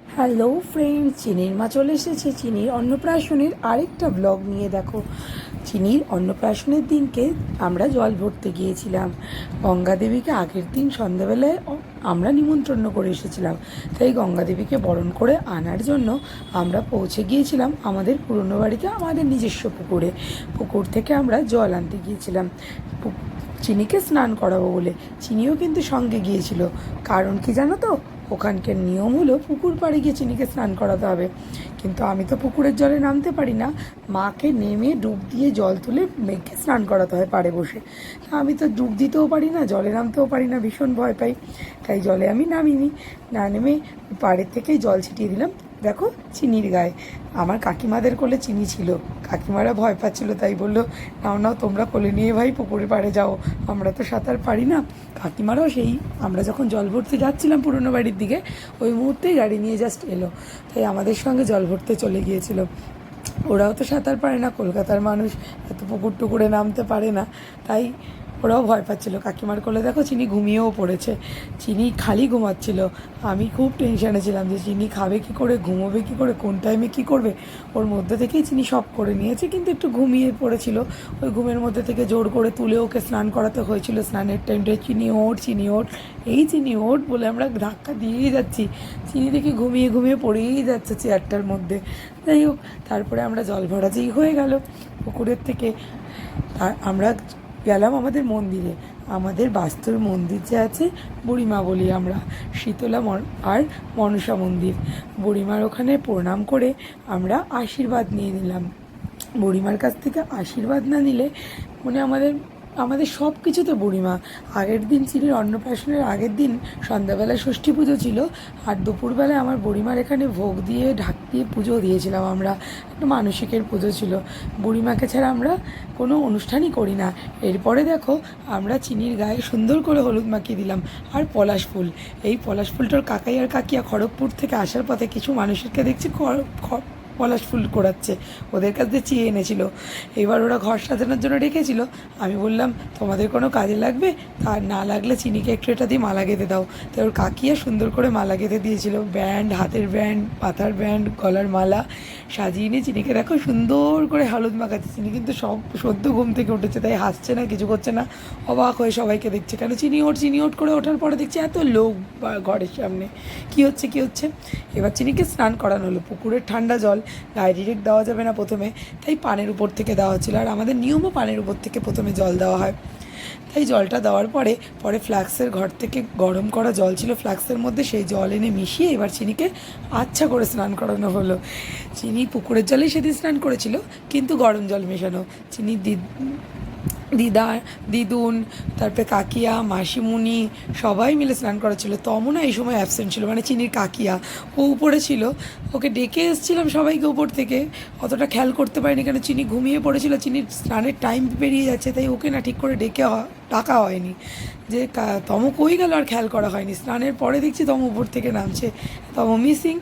Hello friend, চিনির মা চলে এসেছে। চিনির অন্নপ্রাশনের আরেকটা ব্লগ নিয়ে দেখো। চিনির অন্নপ্রাশনের দিনকে আমরা জল ভরতে গিয়েছিলাম। গঙ্গা দেবীকে আগের দিন সন্ধ্যাবেলায় আমরা নিমন্ত্রণ করে এসেছিলাম। তাই গঙ্গা দেবীকে বরণ করে আনার জন্য আমরা পৌঁছে গিয়েছিলাম আমাদের পুরনো বাড়িতে, আমাদের নিজস্ব পুকুরে। পুকুর থেকে আমরা জল আনতে গিয়েছিলাম। চিনিকে স্নান করাবো বলে চিনিও কিন্তু সঙ্গে গিয়েছিল। কারণ কি জানো তো? ওখানকার নিয়ম হলো পুকুর পাড়ে গিয়ে চিনিকে স্নান করাতে হবে। কিন্তু আমি তো পুকুরের জলে নামতে পারি না। মাকে নেমে ডুব দিয়ে জল তুলে মেঘকে স্নান করাতে হয় পাড়ে বসে। আমি তো ডুব দিতেও পারি না, জলে নামতেও পারি না, ভীষণ ভয় পাই। তাই জলে আমি নামিনি। না নেমে পাড়ের থেকেই জল ছিটিয়ে দিলাম। দেখো, চিনির গায়ে। আমার কাকিমাদের কোলে চিনি ছিল। কাকিমারা ভয় পাচ্ছিল, তাই বলল, নাও নাও, তোমরা কোলে নিয়ে ভাই পুকুরের পাড়ে যাও। আমরা তো সাঁতার পারি না। কাকিমারাও সেই, আমরা যখন জল ভরতে যাচ্ছিলাম পুরনো বাড়ির দিকে, ওই মুহূর্তেই গাড়ি নিয়ে জাস্ট এলো। তাই আমাদের সঙ্গে জল ভরতে চলে গিয়েছিল। ওরাও তো সাঁতার পারে না, কলকাতার মানুষ, এত পুকুর টুকুরে নামতে পারে না। তাই ওরাও ভয় পাচ্ছিল। কাকিমার কোলে দেখো চিনি ঘুমিয়েও পড়েছে। চিনি খালি ঘুমাচ্ছিল। আমি খুব টেনশানে ছিলাম যে চিনি খাবে কি করে, ঘুমোবে কি করে, কোন টাইমে কি করবে? ওর মধ্যে থেকেই চিনি সব করে নিয়েছে, কিন্তু একটু ঘুমিয়ে পড়েছিল। ওই ঘুমের মধ্যে থেকে জোর করে তুলে ওকে স্নান করাতে হয়েছিল। স্নানের টাইমটায় চিনি ওঠ চিনি ওঠ এই চিনি ওঠ বলে আমরা ধাক্কা দিয়েই যাচ্ছি। চিনি দেখি ঘুমিয়ে ঘুমিয়ে পড়েই যাচ্ছে চেয়ারটার মধ্যে। যাই হোক, তারপরে আমরা জল ভরা যেই হয়ে গেল। পুকুরের থেকে আর আমরা গেলাম আমাদের মন্দিরে। আমাদের বাস্তুর মন্দির যে আছে, বুড়িমা বলি আমরা, শীতলা আর মনসা মন্দির। বুড়িমার ওখানে প্রণাম করে আমরা আশীর্বাদ নিয়ে নিলাম। বুড়িমার কাছ থেকে আশীর্বাদ না নিলে মানে আমাদের আমাদের সব কিছুতে বুড়িমা। আগের দিন চিনির অন্নপ্রাশনের, আগের দিন সন্ধ্যাবেলায় ষষ্ঠী পুজো ছিল। আর দুপুরবেলায় আমার বুড়িমার এখানে ভোগ দিয়ে, ঢাক দিয়ে পুজো দিয়েছিলাম আমরা। একটা মানসিকের পুজো ছিল। বুড়িমাকে ছাড়া আমরা কোনো অনুষ্ঠানই করি না। এরপরে দেখো, আমরা চিনির গায়ে সুন্দর করে হলুদ মাখিয়ে দিলাম। আর পলাশ ফুল। এই পলাশ ফুলটার কাকাই আর কাকিয়া খড়গপুর থেকে আসার পথে কিছু মানুষেরকে দেখছি পলাশ ফুল কোড়াচ্ছে। ওদের কাছ দিয়ে চেয়ে এনেছিল। এবার ওরা ঘর সাজানোর জন্য রেখেছিল আমি বললাম, তোমাদের কোনো কাজে লাগবে? তার না লাগলে চিনিকে একটু এটা দিয়ে মালা গেঁথে দাও। তাই ওর কাকিয়া সুন্দর করে মালা গেঁথে দিয়েছিল। ব্যান্ড, হাতের ব্যান্ড মাথার ব্যান্ড, গলার মালা সাজিয়ে নিয়ে চিনিকে দেখো সুন্দর করে হলুদ মাখাচ্ছে। চিনি কিন্তু সব সদ্য ঘুম থেকে উঠেছে, তাই হাসছে না, কিছু করছে না। অবাক হয়ে সবাইকে দেখছে। কেন চিনি ওঠ চিনি ওঠ করে ওঠার পরে দেখছে এত লোক ঘরের সামনে। কি হচ্ছে কি হচ্ছে? এবার চিনিকে স্নান করানো হলো। পুকুরের ঠান্ডা জল গায়ে ডিরেক্ট দেওয়া যাবে না প্রথমে, তাই পানের উপর থেকে দেওয়া হচ্ছিল। আর আমাদের নিয়মও পানের উপর থেকে প্রথমে জল দেওয়া হয়। তাই জলটা দেওয়ার পরে পরে ফ্লাক্সের ঘর থেকে গরম করা জল ছিল। ফ্লাক্সের মধ্যে সেই জল এনে মিশিয়ে এবার চিনিকে আচ্ছা করে স্নান করানো হলো। চিনি পুকুরের জলেই সেদিন স্নান করেছিল, কিন্তু গরম জল মেশানো। চিনি দিদা দিদুন, তারপরে কাকিয়া, মাসিমুনি, সবাই মিলে স্নান করাচ্ছিল তমনা এই সময় অ্যাবসেন্ট ছিল মানে চিনির কাকিয়া। ও উপরে ছিল। ওকে ডেকে এসেছিলাম সবাইকে উপর থেকে। অতটা খেয়াল করতে পারিনি কেন চিনি ঘুমিয়ে পড়েছিল। চিনির স্নানের টাইম পেরিয়ে যাচ্ছে, তাই ওকে না ঠিক করে ডেকে ডাকা হয়নি। যে তম কই গেল আর খেয়াল করা হয়নি। স্নানের পরে দেখছি তম উপর থেকে নামছে। তম মিসিং